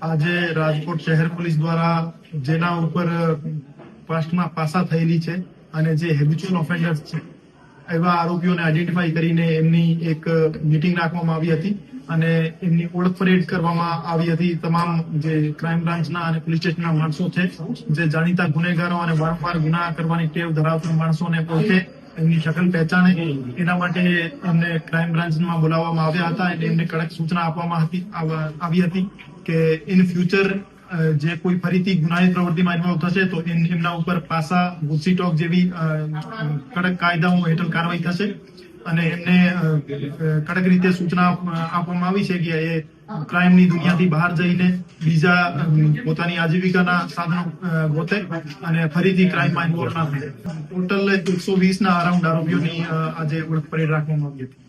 આજે રાજકોટ શહેર પોલીસ દ્વારા જેના ઉપર પાસ્ટમાં પાસા થયેલી છે અને જે હેબિચ્યુઅલ ઓફેન્ડર્સ છે, એવા આરોપીઓને આઈડેન્ટિફાઈ કરીને એમની એક મીટિંગ રાખવામાં આવી હતી અને એમની ઓળખ પરેડ કરવામાં આવી હતી તમામ જે ક્રાઇમ બ્રાન્ચના અને પોલીસ સ્ટેશનના માણસો છે, જે જાણીતા ગુનેગારો અને વારંવાર ગુના કરવાની ટેવ ધરાવતા માણસોને પોતે એમની શકલ પહેચાણે. એના માટે એમને ક્રાઇમ બ્રાન્ચમાં બોલાવવામાં આવ્યા હતા એટલે એમને કડક સૂચના આપવામાં હતી, આવી હતી કે ઇન ફ્યુચર જે કોઈ ફરીથી ગુનાહિત પ્રવૃત્તિમાં ઇન્વોલ્વ થશે તો એમ- એમના ઉપર પાસા, ગુસ્સી જેવી કડક કાયદાઓ હેઠળ કાર્યવાહી થશે. અને એમને કડક રીતે સૂચના આપવામાં આવી છે કે એ ક્રાઇમની દુનિયાથી બહાર જઈને બીજા પોતાની આજીવિકાના સાધનો ગોતે અને ફરીથી ક્રાઇમમાં ઇન્વોલ્વ ના થાય. ટોટલ એકસો વીસ ના અરાઉન્ડ આરોપીઓની આજે ઓળખ પરેડ રાખવામાં આવી હતી.